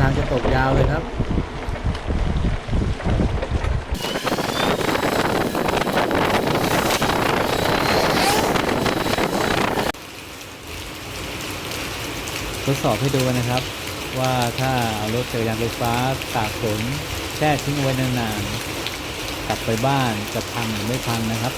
ทางจะตกยาวเลยครับทดสอบให้ดูนะครับ ว่าถ้าเอารถจักรยานไฟฟ้าตากฝนแช่ทิ้งไว้นานๆกลับไปบ้านจะพังหรือไม่พังนะครับ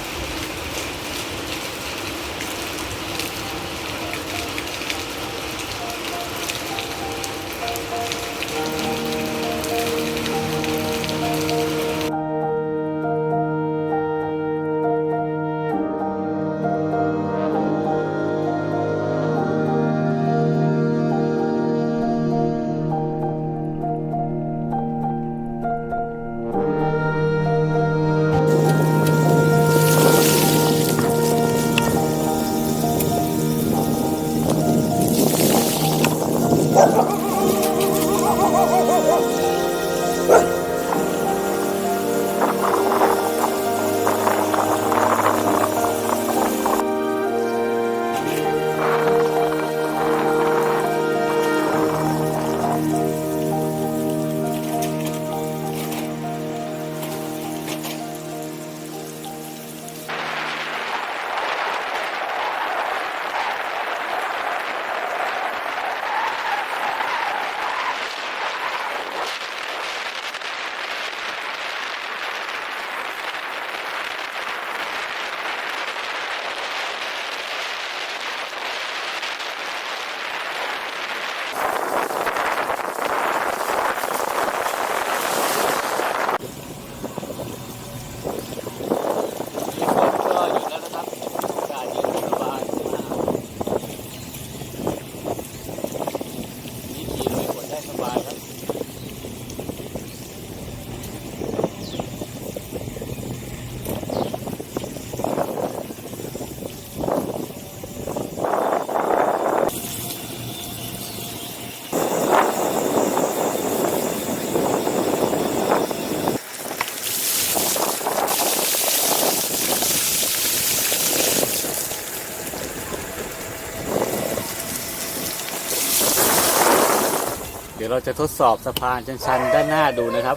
เดี๋ยวเราจะทดสอบสะพานชันๆด้านหน้าดูนะครับ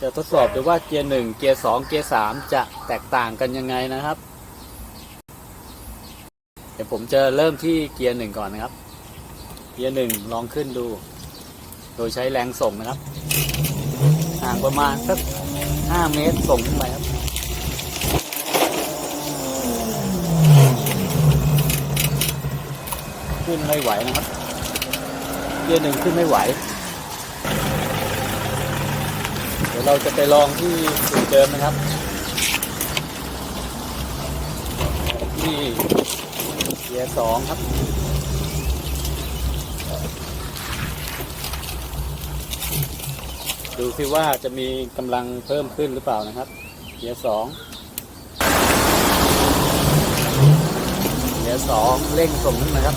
จะทดสอบดูว่าเกียร์หนึ่งเกียร์สองเกียร์สามจะแตกต่างกันยังไงนะครับ เดี๋ยวผมจะเริ่มที่เกียร์หนึ่งก่อนนะครับ เกียร์หนึ่งลองขึ้นดู โดยใช้แรงส่งนะครับห่างประมาณสักห้าเมตรส่งขึ้นไปครับขึ้นไม่ไหวนะครับ เกียหนึ่งขึ้นไม่ไหว เดี๋ยวเราจะไปลองที่จุดเดิมนะครับ ที่เกียร์สองครับดูซิว่าจะมีกำลังเพิ่มขึ้นหรือเปล่านะครับเกียร์สองเกียร์สองเร่งส่งขึ้นนะครับ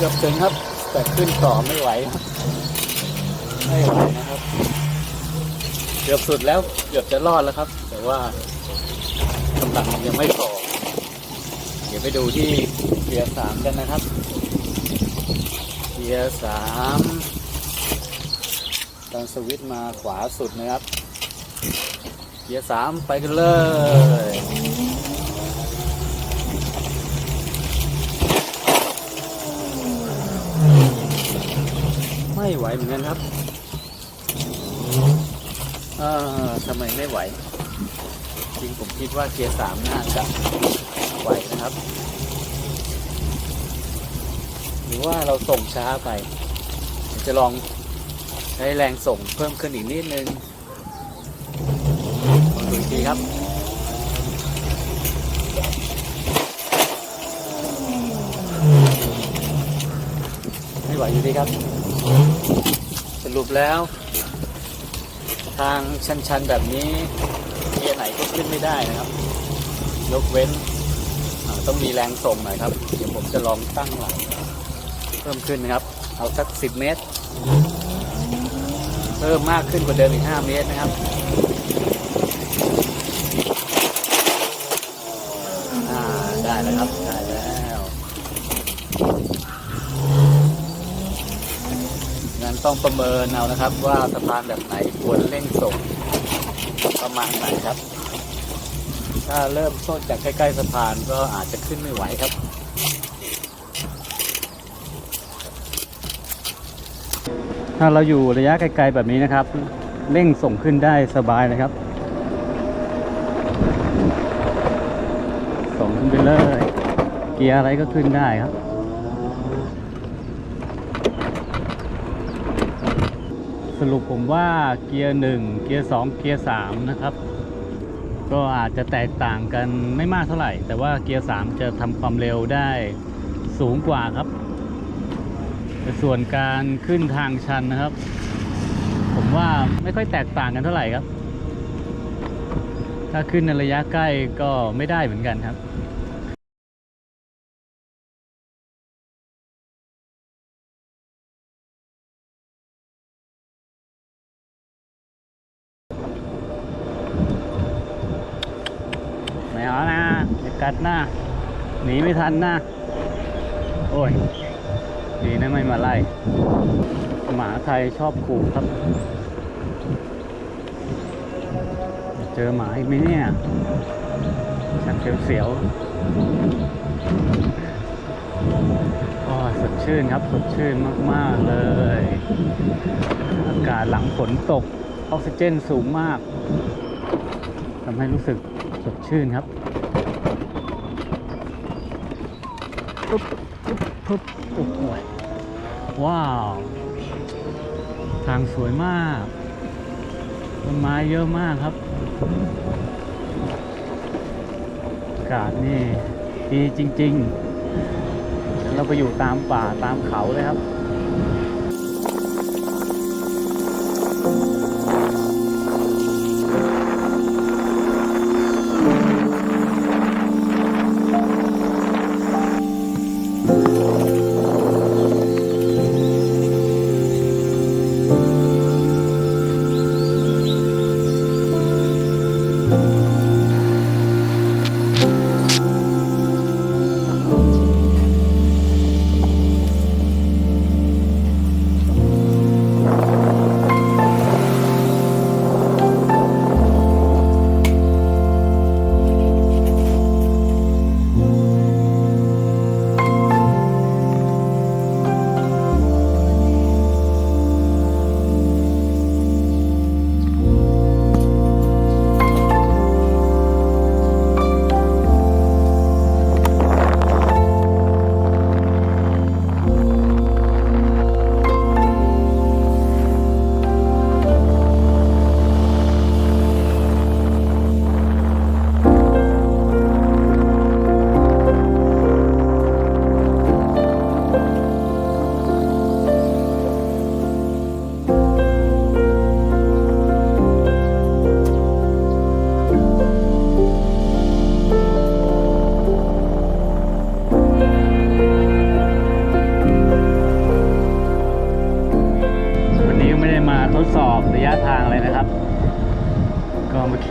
เกือบถึงครับ แต่ขึ้นต่อไม่ไหวไม่ไหวนะครับ เกือบสุดแล้วเกือบจะรอดแล้วครับ แต่ว่ากำลังยังไม่พอเดี๋ยวไปดูที่เกียร์สามกันนะครับเกียร์สามดันสวิตช์มาขวาสุดนะครับเกียร์สามไปกันเลย ไม่ไหว เหมือนกันครับเออทำไมไม่ไหว จริงผมคิดว่าเกียร์สามน่าจะไหวนะครับ หรือว่าเราส่งช้าไป จะลองใช้แรงส่งเพิ่มขึ้นอีกนิดนึงลองดูอีกทีครับไม่ไหวอยู่ดีครับ สรุปแล้ว ทางชันๆแบบนี้เกียร์ไหนก็ขึ้นไม่ได้นะครับ ยกเว้นต้องมีแรงส่งหน่อยครับ เดี๋ยวผมจะลองตั้งหลังเพิ่มขึ้นนะครับ เอาสักสิบเมตร เพิ่มมากขึ้นกว่าเดิมอีกห้าเมตรนะครับ อ่าได้แล้วครับ ได้แล้ว นั้น ต้องประเมินเอานะครับ ว่าสะพานแบบไหนควรเร่งส่งประมาณไหนครับ ถ้าเริ่มต้นจากใกล้ๆสะพานก็อาจจะขึ้นไม่ไหวครับถ้าเราอยู่ระยะไกลๆแบบนี้นะครับ เร่งส่งขึ้นได้สบายนะครับ ส่งขึ้นไปเลย เกียร์อะไรก็ขึ้นได้ครับ สรุปผมว่าเกียร์หนึ่งเกียร์สองเกียร์สามนะครับ ก็อาจจะแตกต่างกันไม่มากเท่าไหร่ แต่ว่าเกียร์สามจะทำความเร็วได้สูงกว่าครับแต่ส่วนการขึ้นทางชันนะครับ ผมว่าไม่ค่อยแตกต่างกันเท่าไหร่ครับ ถ้าขึ้นในระยะใกล้ก็ไม่ได้เหมือนกันครับ ไม่เอานะอย่ากัดนะหนี ไม่ทันนะ โอ้ย ดีนะไม่มาไล่ หมาไทยชอบขู่ครับ เจอหมาอีกไหมเนี่ยชักเสียวๆโอ้ยสดชื่นครับ สดชื่นมาก ๆ เลย อากาศหลังฝนตก ออกซิเจนสูงมากทำให้รู้สึกสดชื่นครับ ปุ๊บปุ๊บปุ๊บโอ้โหว้าว ทางสวยมากต้นไม้เยอะมากครับ อากาศนี่ดีจริง ๆ เราไปอยู่ตามป่าตามเขาเลยครับ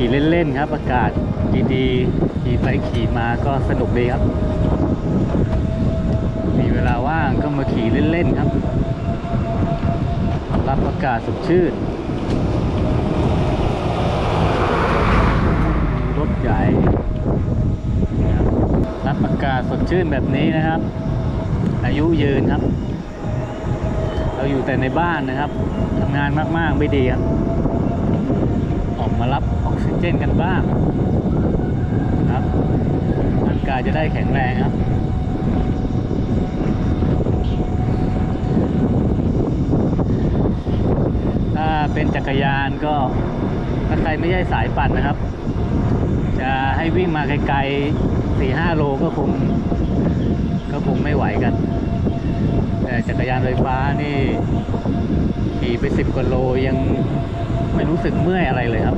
ขี่เล่น ๆ ครับ อากาศดีๆขี่ไปขี่มาก็สนุกดีครับ มีเวลาว่างก็มาขี่เล่น ๆ ครับ รับอากาศสดชื่น รถใหญ่ รับอากาศสดชื่นแบบนี้นะครับ อายุยืนครับ เราอยู่แต่ในบ้านนะครับทำงานมาก ๆ ไม่ดีครับ มารับออกซิเจนกันบ้างนะครับร่างกายจะได้แข็งแรงครับถ้าเป็นจักรยานก็ถ้าใครไม่ใช่สายปั่นนะครับ จะให้วิ่งมาไกลๆสี่ห้าโลก็คง ก็คงไม่ไหวกัน แต่จักรยานไฟฟ้านี่ขี่ไปสิบกว่าโลยัง ไม่รู้สึกเมื่อยอะไรเลยครับ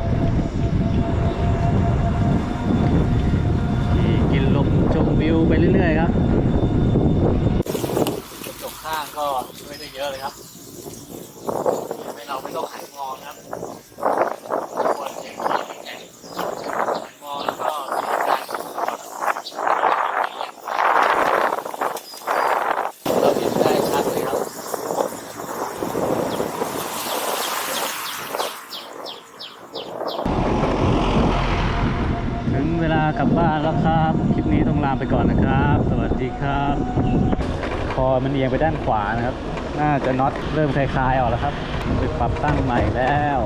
ขี่กินลมชมวิวไปเรื่อยๆครับกระจกข้างก็ไม่ได้เยอะเลยครับ บ้านแล้วครับ คลิปนี้ต้องลาไปก่อนนะครับ สวัสดีครับ คอมันเอียงไปด้านขวานะครับ น่าจะน็อตเริ่มคลายๆออกแล้วครับไปปรับตั้งใหม่แล้ว